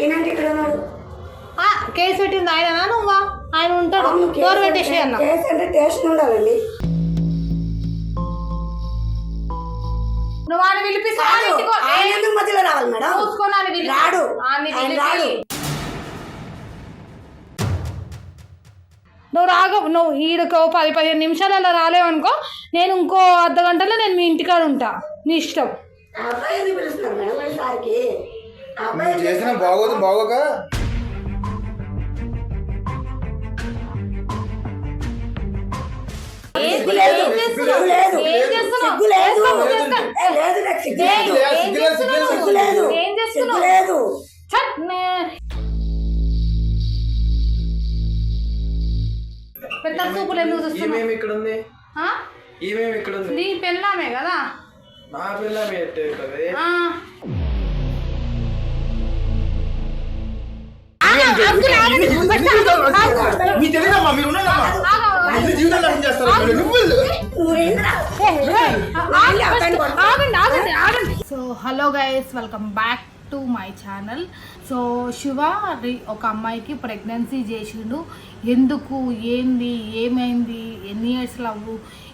ఈయనంటే ఇక్కడ ఉన్నాడు? కేసు పెట్టింది ఆయననా నువ్వా? ఆయన ఉంటాడు. కేసు డోర్ అంటే- పెట్టేసి అన్న. కేసు అంటే స్టేషన్ ఉండాలండి. నువ్వు ఆయన పిలిపిస్తా ఆయన ఎందుకు మధ్యలో రావాలి మేడం? ఆయన రాడు. ఆయన. రాడు. నువ్వు రాగ నువ్వు ఈడకో పది పదిహేను నిమిషాలలో రాలేవనుకో నేను ఇంకో అర్ధ గంటలో నేను మీ ఇంటికాడ ఉంటా. నీ ఇష్టం. మేడం సార్కి? నువ్వు చేసిన బాగోదు బాగోక. లేదు పెద్ద చూపులు ఎందుకు చూస్తున్నావు? ఇక్కడ ఉంది ఆ? ఈమెమి ఇక్కడ ఉంది నీ పెళ్ళామే కదా? నా పిల్ల మీ ఎట్టు మీ తెలియదమ్మా మీరు జీవితాలు చేస్తారు so hello guys welcome back to my channel so Shiva రి- ఒక అమ్మాయికి ప్రెగ్నెన్సీ చేసిండు ఎందుకు ఏంది ఏమైంది ఎన్ని ఇయర్స్ లవ్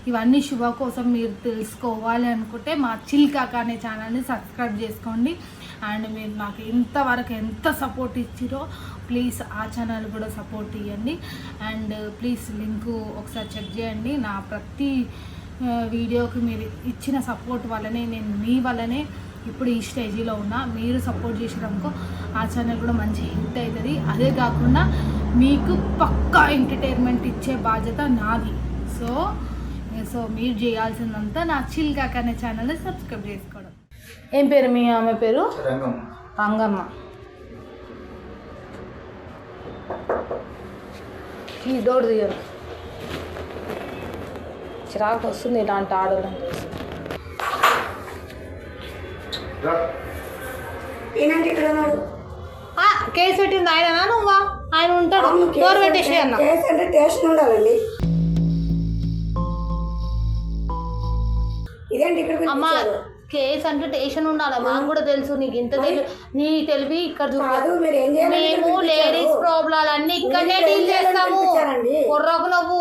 ఇవన్నీ శివ కోసం మీరు తెలుసుకోవాలి అనుకుంటే మా చిల్కాక అనే ఛానల్ని సబ్స్క్రైబ్ చేసుకోండి అండ్ మీరు నాకు ఇంతవరకు ఎంత సపోర్ట్ ఇచ్చిరో ప్లీజ్ ఆ ఛానల్ కూడా సపోర్ట్ ఇవ్వండి అండ్ ప్లీజ్ లింక్ ఒకసారి చెక్ చేయండి. నా ప్రతి వీడియోకి మీరు ఇచ్చిన సపోర్ట్ వల్లనే నేను మీ వల్లనే ఇప్పుడు ఈ స్టేజీలో ఉన్నా. మీరు సపోర్ట్ చేసినారనుకో ఆ ఛానల్ కూడా మంచి హిట్ అవుతుంది అదే కాకుండా మీకు పక్కా ఎంటర్టైన్మెంట్ ఇచ్చే బాధ్యత నాది. సో సో మీరు చేయాల్సిందంతా నా చిల్ కాక అనే ఛానల్ని సబ్స్క్రైబ్ చేసుకోవడం. ఏం పేరు మీ ఆమె పేరు? రంగం రంగమ్మ. ఈ డోర్ తీయరు చిరాకు వస్తుంది ఇలాంటి ఆడడం చూసి. కేసు పెట్టింది ఆయననా నువ్వా? ఆయన ఉంటాడు. డోర్ అంటే- పెట్టేసి అన్న. కేసు అంటే స్టేషన్ ఉండాలండి ఇదేంటి ఇక్కడ అమ్మా? కేసు అంటే స్టేషన్ ఉండాలి? మాకు కూడా తెలుసు నీకు ఇంత తెలివి నీ తెలివి ఇక్కడ మేము? లేడీస్ ప్రాబ్లాలు అన్ని ఇక్కడనే డీల్ చేస్తాము? బొర్రకు నువ్వు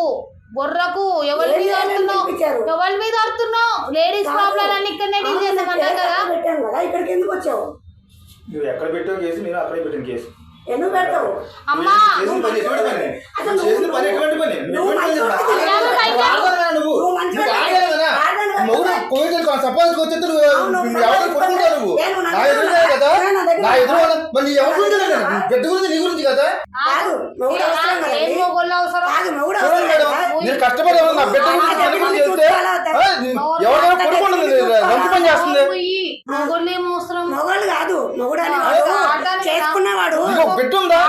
బొర్రకు ఎవరి మీద ఆడుతున్నావు? పిలిపించారు? ఎవరి మీద ఆడుతున్నావు? లేడీస్ కాదు. ప్రాబ్లాలు అన్ని ఇక్కడనే డీల్ చేస్తామన్నా కదా? ఇక్కడికి ఎందుకు వచ్చావు? నువ్వు ఎక్కడ పెట్టావు కేసు? నేను అక్కడే పెట్టాను కేసు. ఎందుకు పెడతావు? అమ్మా! చేసిన పని ఎటువంటి పని? అసలు నువ్వు చేసిన పని ఎటువంటి పని నువ్వు నువ్వు ఎటువంటి మంచివాడివి పని? కాదు. నువ్వు ఆడదానివా నువ్వు నువ్వు మంచివాడివి నువ్వు ఆడదానివా? ఆడదానివా? మొగుడు నువ్వు ఎవరిని కొట్టుకుంటావు నువ్వు? నేను నా నా ఎదురు దగ్గర కదా. నా ఎదురు. మరి ఎవరి గురించి? బిడ్డ గురించి నీ గురించి కదా. నేను కష్టపడి ఎవరు నా బిడ్డ గురించి చెప్తే ఎవరైనా కొడుకుంటుంది లంచ్ పని చేస్తుంది. మొగోళ్ళు కాదు చేసుకున్నవాడు. బిడ్డ ఉందా?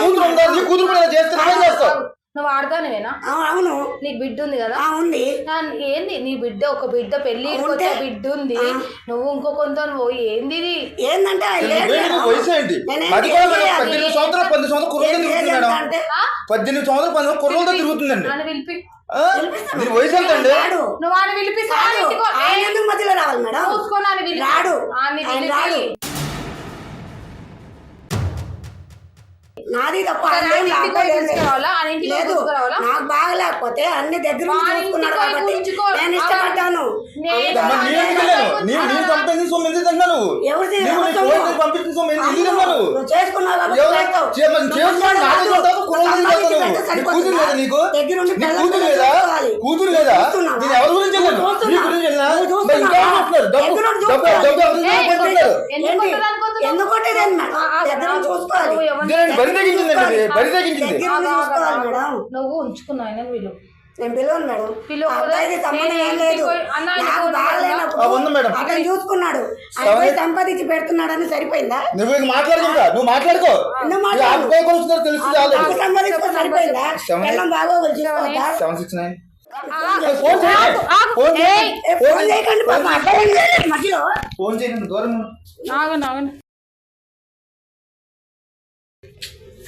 కూతురు ఉందా? నీ కూతురు కూడా చేస్తే నువ్వేం చేస్తావు నువ్వు ఆడతానేనా అవును. నీకు బిడ్డ ఉంది కదా? ఆ, ఉంది. నా- ఏంది? నీ బిడ్డ ఒక బిడ్డ పెళ్ళి బిడ్డ ఉంది నువ్వు ఇంకో కొంత పోయి ఏంది ఏంటంటే? పద్దెనిమిది సంవత్సరాలు తిరుగుతుంది? పద్దెనిమిది పది కుర్రలతో తిరుగుతుందండి. పిలిపి వయసు ఎంత అండి? రాడు నువ్వు ఆయన పిలిపిస్తా కాదు, ఆయన ఎందుకు మధ్యలో రావాలి మేడం? చూసుకొని ఆయన పిలిపి నాది తప్ప లేదు. నాకు బాగలేకపోతే అన్ని దగ్గర చూసుకున్నాడు కాబట్టి నేను ఇష్టపడ్డాను? కూతురు లేదా ఎవరి గురించి? డబ్బు- దగ్గరుండి డబ్బు- చూసుకోవాలి. డబ్బు ఎవరు ఏయ్, తీసుకుంటున్నారు? ఎందుకు ఏంటి? కొట్టడానికి పోతున్నావు? ఎందుకు కొట్టేదేంటి మేడం? దగ్గర చూసుకోవాలి. ఎవరిని- ఇదేంటి బరి తెగించిందండి ఇది? బరి తెగించింది దగ్గర నుంచి చూసుకోవాలి మేడం నువ్వు ఉంచుకున్నావు ఆయన వీళ్ళు నేను పిలవను మేడం పిలువ ఆ అబ్బాయికి సంబంధం ఏం లేదు పోయి- అన్న, ఆయన నాకు పోయి బాగలేనప్పుడు ఆ, ఉంది మేడం. అతను చూసుకున్నాడు సంపాదించి పెడుతున్నాడని సరిపోయిందా నువ్వు ఇక మాట్లాడకు ఇంకా నువ్వు మాట్లాడుకో కొలుస్తున్నారు తెలుస్తుంది నాకు ఆల్రెడీ సంపాదించుకో సరిపోయిందా సెవెన్ పిల్లం బాగోగులు చూసుకోవద్దా? సెవెన్ సిక్స్ నైన్ ఆగు, ఫోన్ చేయి. ఆగు, ఆగు. ఫోన్ చేయి. ఏయ్, ఏ, ఫోన్ చేయకండి పాప అబ్బాయి ఏం చేయలేదు మధ్యలో ఫోన్ చేయండి దూరం ఉండు. ఆగండి ఆగండి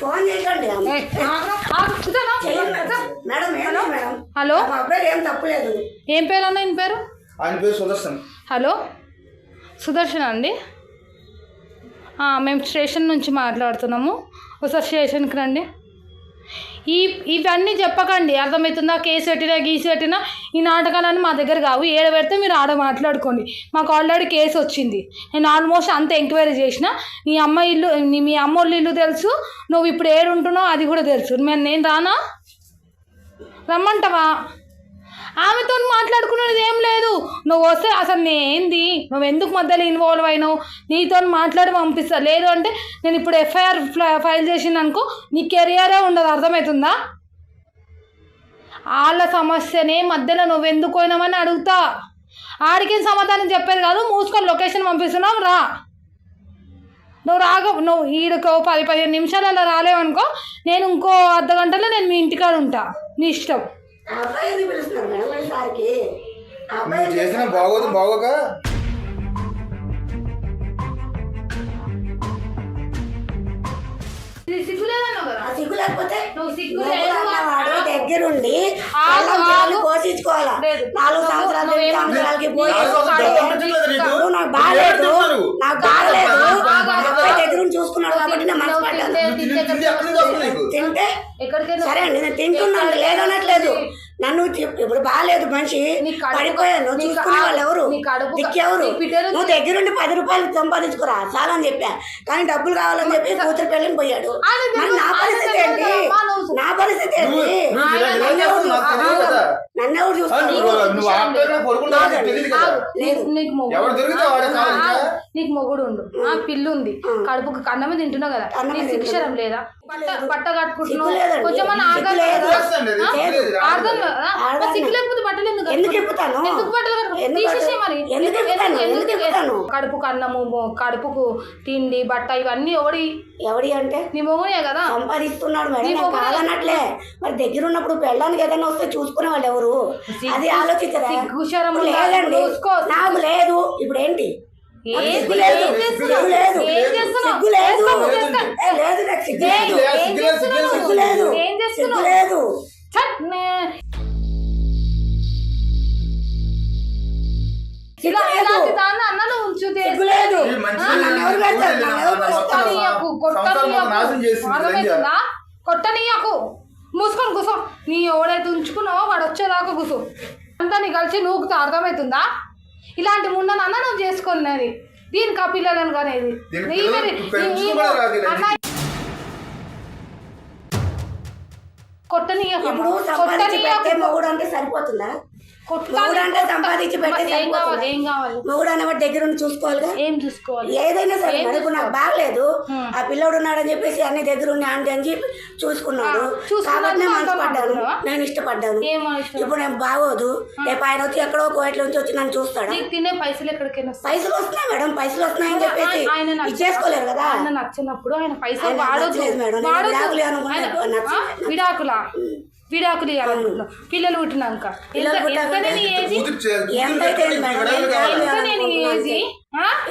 ఫోన్ చేయకండి. మేడం. Madam hello? మా అబ్బాయి ఏం తప్పులేదు ఏం పేరు అన్న ఈయన పేరు? ఆయన పేరు సుదర్శన్. హలో? సుదర్శన్ అండి? ఆ, మేము స్టేషన్ నుంచి మాట్లాడుతున్నాము. ఒకసారి స్టేషన్కి రండి. ఈ ఇవన్నీ చెప్పకండి. అర్థమవుతుందా? కేసు పెట్టినా గీసు పెట్టినా ఈ నాటకాలన్నీ మా దగ్గర కావు. ఏడ పెడితే మీరు ఆడ మాట్లాడుకోండి. మాకు ఆల్రెడీ కేసు వచ్చింది. నేను ఆల్మోస్ట్ అంత ఎంక్వైరీ చేసిన. నీ అమ్మ ఇల్లు మీ అమ్మోళ్ళ ఇల్లు తెలుసు. నువ్వు ఇప్పుడు ఏడు ఉంటున్నావు అది కూడా తెలుసు. మేము నేను రానా? రమ్మంటావా? ఆమెతో మాట్లాడుకునేది ఏం లేదు. నువ్వు వస్తే అసలు నేంది నువ్వు ఎందుకు మధ్యలో ఇన్వాల్వ్ అయినావు? నీతో మాట్లాడి పంపిస్తా. లేదు అంటే నేను ఇప్పుడు ఎఫ్ఐఆర్ ఫైల్ చేసింది అనుకో నీ కెరియరే ఉండదు. అర్థమవుతుందా వాళ్ళ సమస్యనే మధ్యలో నువ్వు ఎందుకు పోయినావని అడుగుతా. ఆడికేం సమాధానం చెప్పేది కాదు. మూసుకొని లొకేషన్ పంపిస్తున్నావు రా. నువ్వు రాగ నువ్వు ఈడకో పది పదిహేను నిమిషాలలో రాలేవనుకో నేను ఇంకో అర్ధ గంటలో నేను మీ ఇంటికాడ ఉంటా. నీ ఇష్టం. అబ్బాయి ఎందుకు పిలుస్తున్నారు మేడం సార్కి. అబ్బాయి నువ్వు చేసిన బాగోదు బాగోక. ఇది సిగ్గులేదన్నావు కదా? ఆ సిగ్గు లేకపోతే నువ్వు సిగ్గు నువ్వు లేదు అన్నవాడు దగ్గరుండి ఆగు, లేదు. నాలుగు నువ్వు- సంవత్సరాలు నువ్వేం సంవత్సరాలకి పోయి నీకు. నువ్వు నాకు బాగాలేదు ఏడుస్తున్నారు. నాకు బాగాలేదు ఆగు. అబ్బాయి దగ్గరుండి చూసుకున్నాడు కాబట్టి నేను మనసు పడ్డాను తింటే- తిండి తింటే తిండి ఎక్కడి నుంచి వస్తుంది నీకు తింటే ఎక్కడికైనా సరే అండి నేను తింటున్నాను లేదనట్లేదు. నన్ను ఇప్పుడు బాగాలేదు మనిషి. నీ కడుపు- పడిపోయాను. నీ చూసుకునే వాళ్ళు ఎవరు దిక్కెవరు బిడ్డలు- నువ్వు దగ్గరుండి పది రూపాయలు సంపాదించుకురా. చాలా అని చెప్పా. కానీ డబ్బులు కావాలని చెప్పి కూతురు పెళ్ళని పోయాడు. మరి నా పరిస్థితి ఏంటి? నా పరిస్థితి ఏంటి? నన్ను ఎవరు చేస్తావు నాకు ఎవరు మొగుడు ఎవరు ఉండు. ఆ పిల్లు ఉంది. కడుపుకు కన్నమే తింటున్నావు కదా. నీ శిక్షరం లేదా? బట్ట బట్ట కట్టుకుంటున్నావు. కొంచెం మన ఎందుకు? ఎందుకు ఇప్పుతాను? కడుపుకు అన్నము మొ- కడుపుకు తిండి బట్ట ఇవన్నీ ఎవడి? ఎవడి అంటే? నీ మొగుడే కదా? సంపాదిస్తున్నాడు మేడం కాదనట్లే. మరి దగ్గర ఉన్నప్పుడు పెళ్ళానికి ఏదైనా వస్తే చూసుకునే వాళ్ళు ఎవరు అది ఆలోచించరా. నాకు లేదు. ఇప్పుడు ఏంటి? లేదు. ఇలా ఇలాంటి దాన్ని అన్నను ఉంచు లేదు? కొట్టనీయకు కొట్టనీయకు. అర్థమవుతుందా కొట్టనీయకు. మూసుకొని కూసో నీ ఎవడైతే ఉంచుకున్నావో వాడు వచ్చేదాకా కూసో అంతా నీ కలిసి నూకుతా. అర్థమవుతుందా ఇలాంటి ముండనన్న నువ్వు చేసుకున్నది దీనికి ఆ పిల్లలను. అన్న- కొట్టనీయకు. అంటే సరిపోతుందా? మొగుడు అంటే సంపాదించి పెడితే ఏం కావాలి సరిపోతుందా ఏం కావాలి? మొగుడు అనేవాడు దగ్గర ఉండి చూసుకోవాలిగా? ఏం చూసుకోవాలి? ఏదైనా సరే ఇప్పుడు నాకు బాగలేదు. ఆ. పిల్లోడు ఉన్నాడని చెప్పేసి అన్ని దగ్గర ఉండి ఆంటీ అని చెప్పి చూసుకున్నాడు. కాబట్టి మనసు పడ్డాను? నేను ఇష్టపడ్డాను. ఇప్పుడు నేను బాగోదు. రేపు ఆయన వచ్చి ఎక్కడో కోయట్ల నుంచి వచ్చి నన్ను చూస్తాడా? తినే పైసలు ఎక్కడికైనా పైసలు వస్తున్నాయి మేడం పైసలు వస్తున్నాయని చెప్పేసి ఇచ్చేసుకోలేరు కదా? నచ్చినప్పుడు ఆయన పైసలు నచ్చలేదు మేడం. విడాకులు? విడాకులా ఇవ్వాలనుకుంటున్నావు పిల్లలు పుట్టినాక.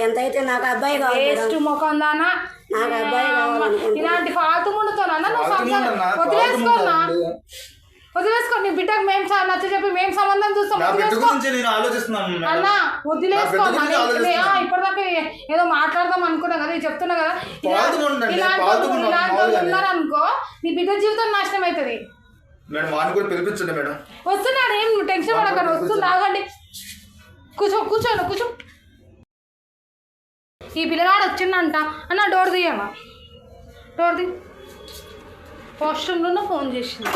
ఎంతైతే నాకు అబ్బాయి కావాలి. ముఖం దానా. ఇలాంటి ఫాల్తు ముండుతోనన్నా నువ్వు ఫాల్తు సంసారం వదిలేసుకోనా? ముండన్నా. వదిలేసుకో నీ బిడ్డకు మేము నచ్చ చెప్పి మేము సంబంధం చూస్తాం. అన్న వదిలేసుకో ఇప్పటిదాకా ఏదో మాట్లాడదాం అనుకున్నా కదా చెప్తున్నా కదా. ఇలాంటి ఇలాంటి. ఉన్నారనుకో నీ బిడ్డ జీవితం నాశనం అవుతుంది. మేడం వాడిని కూడా పిలిపించండి మేడం. వస్తున్నాడు ఏం నువ్వు టెన్షన్ పడకండి వస్తుంది ఆగండి. కూర్చో కూర్చోను కూర్చో. ఈ పిల్లగాడు వచ్చిందంట అన్న డోర్ తీయమ్మా. డోర్ తీ. వాష్రూమ్లోనే ఫోన్ చేసింది.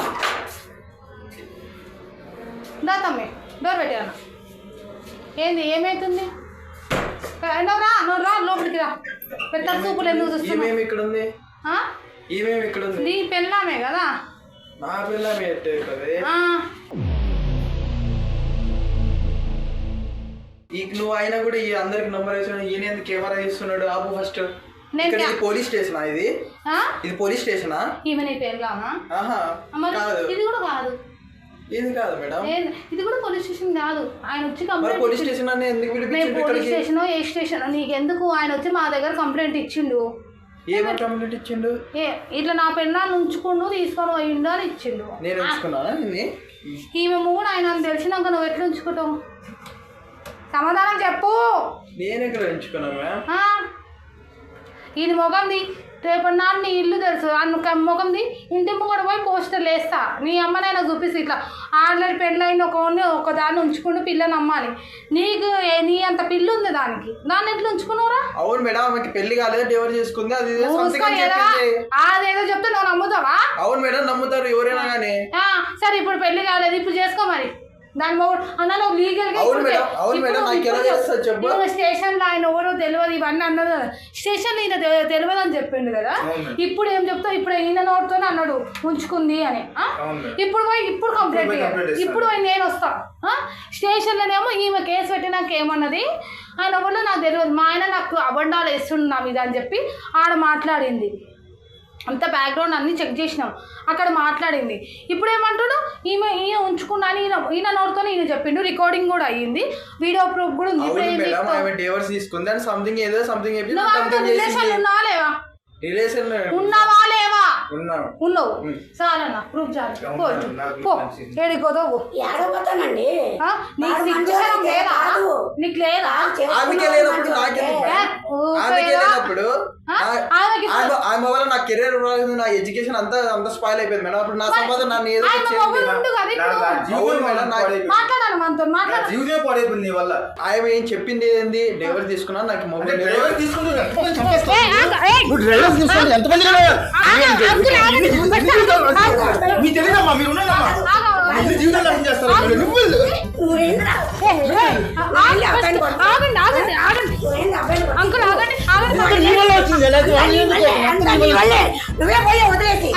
దా తమ్మి డోర్ పెట్టాను ఏంది ఏమైతుంది? ఏ, నువ్వు రా నువ్వు రా లోపలికి రా. పెద్ద సూపులు ఎందుకు చూస్తున్నావు? ఇక్కడ ఉంది? ఇక్కడ ఉంది? నీ పెళ్ళామే కదా? నా. ఈ నువ్వు అయినా కూడా ఈ అందరికి నంబర్ వేసాడు ఈయన ఎందుకు కెమెరా తీస్తున్నాడు? ఆపు ఫస్ట్ ఇక్కడ ఇది పోలీస్ స్టేషనా ఇది? ఇది పోలీస్ స్టేషనా ఈమె నీ పెళ్ళామా ఆహా కాదు. ఇది కూడా కాదు. ఇది కాదు మేడం? ఇది కూడా పోలీస్ స్టేషన్ కాదు. ఆయన వచ్చి కంప్లైంట్ పోలీస్ స్టేషన్ ఎందుకు పోలీస్ స్టేషన్ ఏ స్టేషన్ నీకెందుకు? ఆయన వచ్చి మా దగ్గర కంప్లైంట్ ఇచ్చిండు. ఏమని? కంప్లైంట్ ఇచ్చిండు? ఇట్లా నా పెళ్ళాన్ని ఉంచుకుండు తీసుకొని పోయిండు అని ఇచ్చిండు. నేను ఉంచుకున్నానా నిన్ను? ఈమె కూడా ఆయన తెలిసినాక నువ్వు ఎట్లా ఉంచుకుంటావు? సమాధానం చెప్పు. నేను ఎక్కడ ఉంచుకున్నాను? ఈయన మొగంది. రేపు నాన్న నీ ఇల్లు తెలుసు. అన్న మొగంది ఇంటి ముంగడ పోయి పోస్టర్లు వేస్తా నీ అమ్మనైనా చూపిస్తే ఇట్లా. ఆల్రెడీ పెళ్ళైన ఒక ఒక దాన్ని ఉంచుకుంటూ పిల్లని అమ్మాలి నీకు నీ అంత పిల్లు ఉంది దానికి. దాన్ని ఎట్లా ఉంచుకున్నావురా? అవును మేడం ఆమెకి పెళ్ళి కాలేదు డెలివరీ చేసుకుంది. అది అదేదో చెప్తే నువ్వు నమ్ముతావా? అవును మేడం నమ్ముతారు ఎవరైనా కానీ ఆ, సరే ఇప్పుడు పెళ్ళి కాలేదు ఇప్పుడు చేసుకో మరి. దాని మొగుడు అన్న నువ్వు లీగల్గా అవును ఇప్పుడు మేడం, చే- అవును మేడం, ఇప్పుడు- నాకు ఎలా ఇప్పుడు తెలుస్తుంది చెప్పు? నువ్వు స్టేషన్లో ఆయన ఎవరో తెలియదు ఇవన్నీ అన్నది కదా స్టేషన్లో ఈయన తెలియదు అని చెప్పిండు కదా. ఇప్పుడు ఏం చెప్తావు ఇప్పుడు ఈయన నోటితోనే అన్నాడు ఉంచుకుంది అని. ఇప్పుడు పోయి ఇప్పుడు కంప్లైంట్. ఇప్పుడు పోయి నేను వస్తా? స్టేషన్లోనేమో ఈమె కేసు పెట్టినాక ఏమన్నది ఆయన ఎవరో నాకు తెలియదు మా ఆయన నాకు అబండాలు వేస్తుండు నా మీద అని చెప్పి ఆడ మాట్లాడింది అంత బ్యాక్గ్రౌండ్ అన్ని చెక్ చేసినాం. అక్కడ మాట్లాడింది. ఇప్పుడు ఏమంటాడు ఈమె ఈయన ఉంచుకున్నాను ఈయన ఈయన నోటితో ఈయన చెప్పిండు. రికార్డింగ్ కూడా అయ్యింది. వీడియో ప్రూఫ్ కూడా ఉంది. ఇప్పుడు ఏం తీసుకుంది సంథింగ్ ఏదో సంథింగ్ రిలేషన్ ఉన్నావా లేవా? రిలేషన్ ఉన్నావా లేవా? ఉన్నావు. చాలన్నా ప్రూఫ్ చాలు. పో. ఏడికోదో ఆ? నీకు వాడు సిగ్గు మంచోడే శరం లేదా. నీకు లేదా? ఆమె ఆమె వల్ల నా కెరీర్ నా ఎడ్యుకేషన్ అంతా అంతా స్పాయిల్ అయిపోయింది మేడం అప్పుడు నా సంపాదన నన్ను ఏదో జీవితమే పాడైపోయింది నీ వల్ల ఆమె ఏం చెప్పింది ఏంది డెలివరీ తీసుకున్నాను నాకు మొబైల్ డ్రైవర్ ఎంతమంది డ్రైవర్. మీకు తెలియదమ్మా మీరు జీవితాలు అర్థం చేస్తారు. అంకుల్ ఆగండి నువ్వే పోయి వదిలేసి.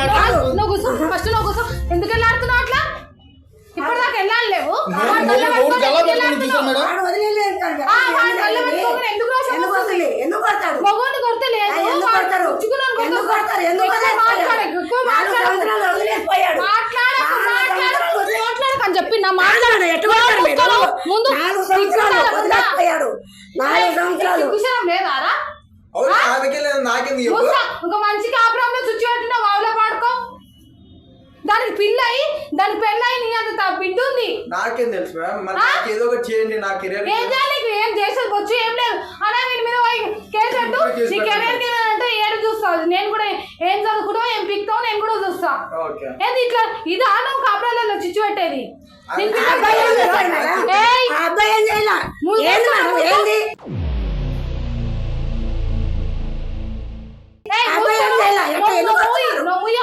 మాట్లాడు. ఫస్ట్ నువ్వు కూర్చో. ఎందుకు వెళ్ళాడుతున్నావు అట్లా? ఇప్పటిదాకా వెళ్ళాలి లేవు. మగవాడిని కొడితే లేదు. ఎందుకు కొడతారు. ఎందుకు కొడతారు ఎందుకు ఎక్కువ వదిలేసిపోయాడు? మాట్లాడకు, ఎక్కువ నాలుగు మాట్లాడకు. సంవత్సరాలు వదిలేసిపోయాడు మాట్లాడకు, నాలుగు మాట్లాడకు, సంవత్సరాలు వదిలేసి- మాట్లాడకు అని చెప్పి నా మాట? ముందు విషయం లేదారా? ఒక మంచి కాపురంలో చుచ్చు పెట్టిన వావులో పాడుకో. దానికి పిల్లయి దాని పెళ్ళయి నీ అంత బిడ్డ ఉంది నాకేం తెలుసు మేడం ఏదో ఒకటి చేయండి నా కెరీర్ ఏం చేయాలి? నీకు ఏం చేసేది వచ్చు ఏం లేదు. అలా వీడి మీద కేసు నీ కెరీర్కి అంటే ఏడు చూస్తావు. నేను కూడా ఏం చదువుకుంటావు ఏం పిక్తావు నేను కూడా చూస్తా. ఏంది ఇట్లా? ఇది ఆనం కాపురాలలో చిచ్చు పెట్టేది. అబ్బాయి ఏం చేయాల?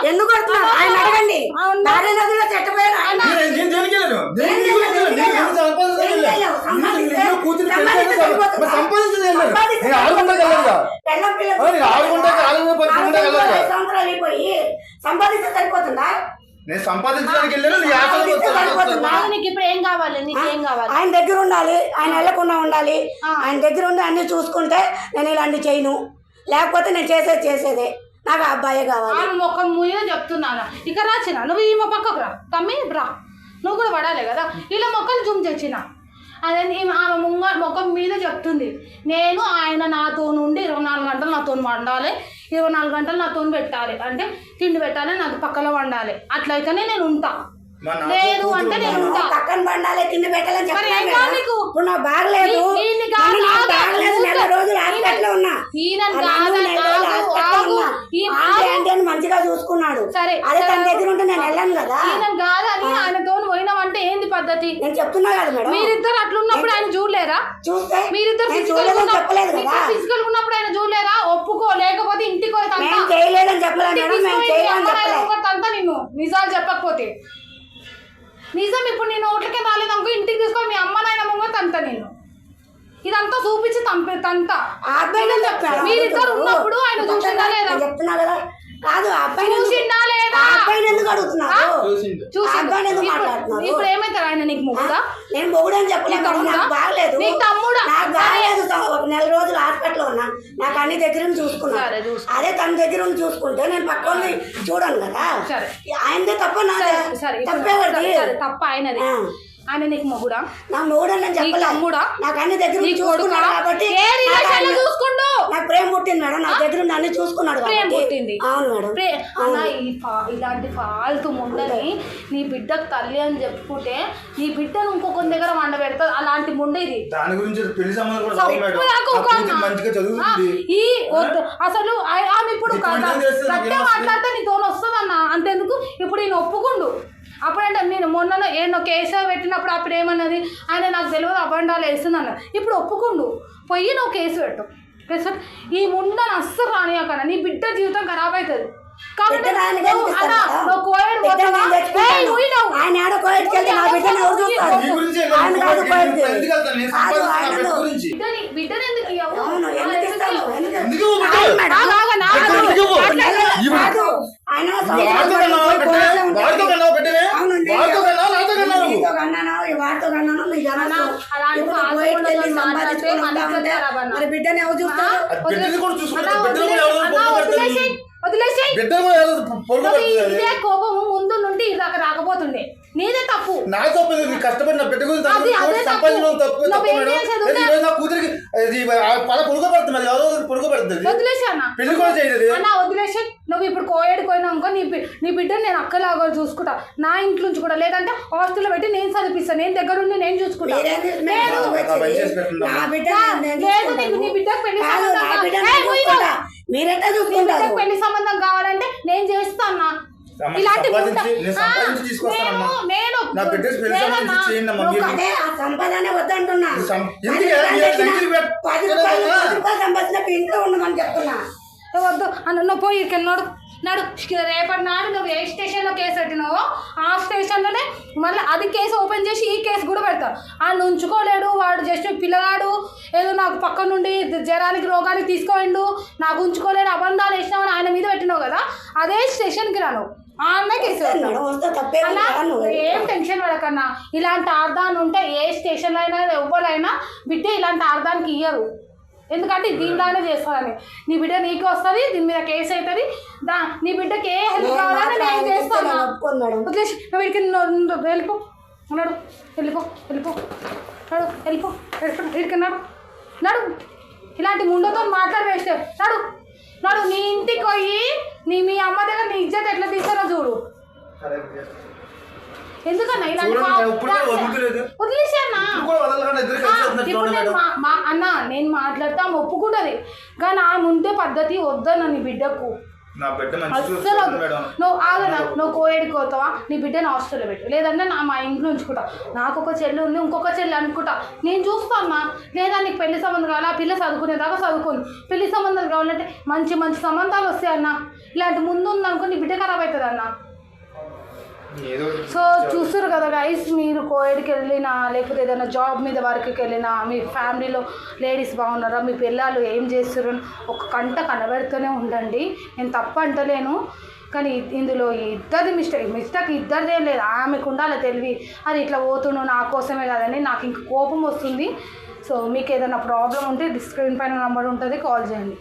ఎందుకు కొడుతున్నారు? ఆయన అడగండి. భార్య నదిలో చెట్టపోయారు. సంపాదిస్తే-. సరిపోతుందా? నేను సంపాదించడానికి వెళ్ళాను నీ ఆశలు సంపాదిస్తే వస్తాను. సరిపోతుందా? నాకు నీకు ఇప్పుడు ఏం కావాలి? నీకు ఏం కావాలి? ఆయన దగ్గర ఉండాలి. ఆయన వెళ్ళకుండా ఉండాలి. ఆయన దగ్గర ఉండి అన్ని చూసుకుంటే నేను ఇలాంటి చేయను. లేకపోతే నేను చేసేది చేసేదే. నాకు ఆ అబ్బాయే కావాలి. ఆమె ముఖం ముయ్య చెప్తున్నాను? ఇక రాచిన నువ్వు ఈమె పక్కకు రా. తమ్మి రా. నువ్వు కూడా పడాలి కదా? ఇలా మొక్కలు జూమ్ తెచ్చిన అదే ఆమె ముంగ ముఖం మీద చెప్తుంది. నేను ఆయన నాతో నుండి ఇరవై నాలుగు గంటలు నాతో వండాలి. ఇరవై నాలుగు గంటలు నాతో పెట్టాలి. అంటే తిండి పెట్టాలి నాకు పక్కన వండాలి. అట్లయితేనే నేను ఉంటా. లేదు అంటే నేను ఉంటా. పక్కన బండాలి తిండి? ఇప్పుడు నాకు బాగలేదు. రోజులు ఉన్నా. మంచిగా చూసుకున్నాడు. సరే అదే తన దగ్గర ఉంటే నేను వెళ్ళాను కదా. కాదని ఆయనతో పోయినామంటే ఏంది పద్ధతి? నేను చెప్తున్నా కదా మేడం. మీరిద్దరు అట్లున్నప్పుడు ఆయన చూడలేరా? చూస్తే మీరిద్దరు చెప్పలేదు కదా. ఫిజికల్ ఉన్నప్పుడు ఆయన చూడలేరా? ఒప్పుకో లేకపోతే ఇంటికి చేయలేదని చెప్పలేదు. నిన్ను. నిజాలు చెప్పకపోతే. నిజం ఇప్పుడు నేను ఓట్లకే రాలేదనుకో ఇంటికి తీసుకొని మీ అమ్మ నాయన ముంగ తంత నేను. ఇదంతా చూపించి తంపే తంత. ఆ అబ్బాయి నేను చెప్పాను మీరిద్దరు ఉన్నప్పుడు ఆయన చూసిందా లేదా? నేను చెప్తున్నా కదా. కాదు ఆ అబ్బాయి చూసిందా లేదా? అబ్బాయిని ఎందుకు ఆ? అబ్బాయిని ఎందుకు మాట్లాడుతున్నారు? ఇప్పుడు ఏమైతారు ఆయన నీకు ముగ్గుదా నేను మొగుడని చెప్పలేదు నీ తమ్ముడా? నాకు బాగలేదు. నీ తమ్ముడా? నాకు బాగలేదు ఒక నెల రోజులు హాస్పిటల్లో ఉన్నా. నాకు అన్ని దగ్గర చూసుకున్నా. అదే తన దగ్గర ఉండి చూసుకుంటే నేను పక్కన చూడను కదా. సరే. ఆయనదే తప్ప నా తప్పేవాడి తప్ప ఆయనది. ఆ. ఆయన నీకు మొగుడా? నా మొగుడని తమ్ముడా? నాకు అన్ని దగ్గర చూసుకున్నాడు కాబట్టి నాకు నాకు ప్రేమ పుట్టింది మేడం. నా దగ్గర అన్ని చూసుకున్నాడు ప్రేమ. పుట్టింది. అవును మేడం. ప్రే అన్న ఈ ఫా ఇలాంటి ఫాల్తు ముండని నీ బిడ్డకు తల్లి అని చెప్పుకుంటే నీ బిడ్డను ఇంకొకరి దగ్గర వండ పెడతా అలాంటి ముండ ఇది. దాని గురించి పెళ్ళి సంబంధం కూడా. మంచిగా చదువుతుంది. ఈ అసలు ఆ- ఆమె ఇప్పుడు? మాట్లాడితే నీతో వస్తుంది అన్న అంతెందుకు? ఇప్పుడు ఈయన ఒప్పుకుండు. అప్పుడంటే నేను మొన్న ఏమో కేసు పెట్టినప్పుడు అప్పుడు ఏమన్నది? ఆయన నాకు తెలియదు అబండాలు వేస్తుంది అన్న ఇప్పుడు ఒప్పుకుండు. పోయి నువ్వు కేసు పెట్టు. కేసు. ఈ ముండని అస్సలు రానియకన్నా నీ బిడ్డ జీవితం ఖరాబ్ అవుతుంది. కాబట్టి అలా. నువ్వు కోయడు? నేను తెచ్చుకుంటాను. ఏయ్, నువ్వు ఇన్నావు. ఆయన ఏడ కోయటికి వెళ్తే నా బిడ్డను ఎవరు చూస్తారు నీ గురించి ఆయన కాదు కోయటికి. ఎందుకు వెళ్తాను నేను కాదు, సంపాదిస్తున్నా ఆయన బిడ్డ నువ్వు. గురించి బిడ్డని బిడ్డని ఎందుకు ఇయ్యవు? అవును ఆ, ఎందుకు ఇస్తాను ఇయ్యవు? ఎందుకు ఎందుకు ఇవ్వమంటావు? కాదు మేడం. ఆగు, ఆగు, ఆగు, ఆగు. బిడ్డ ఎందుకు ఇవ్వు? ఇవ్వు. కాదు. ఆయన నువ్వు సంవత్సరం వాడితో పాటు కన్నావా పోయి బిడ్డనే? కోయలే ఉంటాడు. వాడితో కన్నావా బిడ్డనే? అవును, నేను వాడితో కన్నావా నాతో కన్నావా నువ్వు? నీతో కన్నాను, ఈ వాడితో కన్నాను, నీకు అనవసరం. అలాంటి ఇప్పుడు ఫాల్తు బయటికి వెళ్ళి వాళ్ళతో సంపాదించుకొని మాట్లాడితే ఉంటా ఉంటే, మనకి ఖరాబ్ అన్న. మరి బిడ్డని ఎవరు చూస్తారు అది బిడ్డని కూడా చూసుకుంటే అన్నా, బిడ్డను కూడా ఎవరో అన్నా, పొరుగు పెడతారు. వదిలేసేయ్, వదిలేసేయ్. బిడ్డను కూడా ఎవరో పొరుగు నువ్వు పెడతారు అది. ఇదే కోపము ముందు నుండి ఇదాకా రాకపోతుండే నీదే తప్పు. నా తప్పు ఇది. నీ కష్టపడి నా బిడ్డ గురించి అది తప్పు. అదే తప్పు. సంపాదించడం తప్పు నువ్వు తప్పు మేడం. నా కూతురికి ఎవరో పెళ్ళి కూడా చేయలేదు. అన్న వదిలేసి. ఇప్పుడు కోయేడు నీ బిడ్డని నేను అక్కలాగా చూసుకుంటా. నా ఇంట్లో నుంచి కూడా లేదంటే హాస్టల్లో పెట్టి నేను చదివిస్తాను నేను దగ్గర ఉండి నేను చూసుకుంటా. లేదు. నా నేను బిడ్డకు పెళ్ళి నేను చూసుకుంటారు బిడ్డకు పెళ్ళి సంబంధం కావాలంటే నేను చేస్తాను ఇలాంటి సంపాదనే వద్దంటున్నా. పది? రూపాయలు ఇంట్లో ఉండమని చెప్తున్నా. వద్దు. నువ్వు పోయి ఇక్కడ నడు. నడు. రేపటి నాడు నువ్వు ఏ స్టేషన్లో కేసు పెట్టినావో ఆ స్టేషన్లోనే మళ్ళీ అది కేసు ఓపెన్ చేసి ఈ కేసు కూడా పెడతారు ఆ ఉంచుకోలేడు. వాడు జస్ట్ పిల్లగాడు. ఏదో నాకు పక్క నుండి జ్వరానికి రోగానికి తీసుకోండు నాకు ఉంచుకోలేడు అబంధాలు వేసినావని ఆయన మీద పెట్టినావు కదా అదే స్టేషన్కి రాను ఆ అలా ఏం టెన్షన్ పడకన్నా. ఇలాంటి ఆర్దాన్ని ఉంటే ఏ స్టేషన్లో అయినా ఎవరైనా బిడ్డ ఇలాంటి ఆర్దానికి ఇయ్యరు. ఎందుకంటే దీనిలానే చేస్తారని. నీ బిడ్డ నీకు వస్తుంది దీని మీద కేసు అవుతుంది దా నీ బిడ్డకి ఏ హెల్ప్ కావాలని నేను చేస్తాను. వదిలేసి నువ్వు వీడికి వెళ్ళిపో. నడు వెళ్ళిపో వెళ్ళిపో. నడు వెళ్ళిపో నడు నడు ఇలాంటి ముండతో మాట్లాడి వేస్ట్. నడు నడు నీ ఇంటికి పోయి నీ మీ అమ్మ దగ్గర నీ ఇజ్జత్ ఎట్లా తీసారో చూడు. ఎందుకన్నా ఇలాంటి చూడండి, పా- నేను ఇప్పుడు కూడా వదులుతలేదు. వదిలేసి అన్నా ఆ, నేను మాట్లాడితే ఒప్పుకుంటుంది. కానీ ఆమె ఉంటే పద్ధతి వద్దన్న నీ బిడ్డకు. నా బిడ్డ అస్సలు నువ్వు ఆగనా నువ్వు కోయేడికి పోతావా నీ బిడ్డని హాస్టల్లో పెట్టు. లేదంటే నా మా ఇంట్లో ఉంచుకుంటా. నాకు ఒక చెల్లి ఉంది ఇంకొక చెల్లి అనుకుంటా. నేను చూస్తాను లేదా నీకు పెళ్ళి సంబంధం కావాలి? ఆ పిల్ల చదువుకునేదాకా చదువుకోను. పెళ్ళి సంబంధాలు కావాలంటే మంచి మంచి సంబంధాలు వస్తాయి అన్న ఇలాంటి ముందు ఉందనుకో నీ బిడ్డ ఖరాబ్ అవుతుంది అన్న సో చూస్తారు కదా గైస్ మీరు కోవిడ్కి వెళ్ళినా లేకపోతే ఏదైనా జాబ్ మీద వర్క్కి వెళ్ళినా మీ ఫ్యామిలీలో లేడీస్ బాగున్నారా మీ పిల్లలు ఏం చేస్తారు అని ఒక కంట కనబడుతూనే ఉండండి. నేను తప్పు అంటలేను కానీ ఇందులో ఇద్దరిది మిస్టేక్ మిస్టేక్ ఇద్దరిదేం లేదు. ఆమెకు ఉండాలి తెలివి. అది ఇట్లా పోతుండు నా కోసమే కదండి నాకు ఇంక కోపం వస్తుంది. సో మీకు ఏదైనా ప్రాబ్లం ఉంటే స్క్రీన్ పైన నెంబర్ ఉంటుంది కాల్ చేయండి.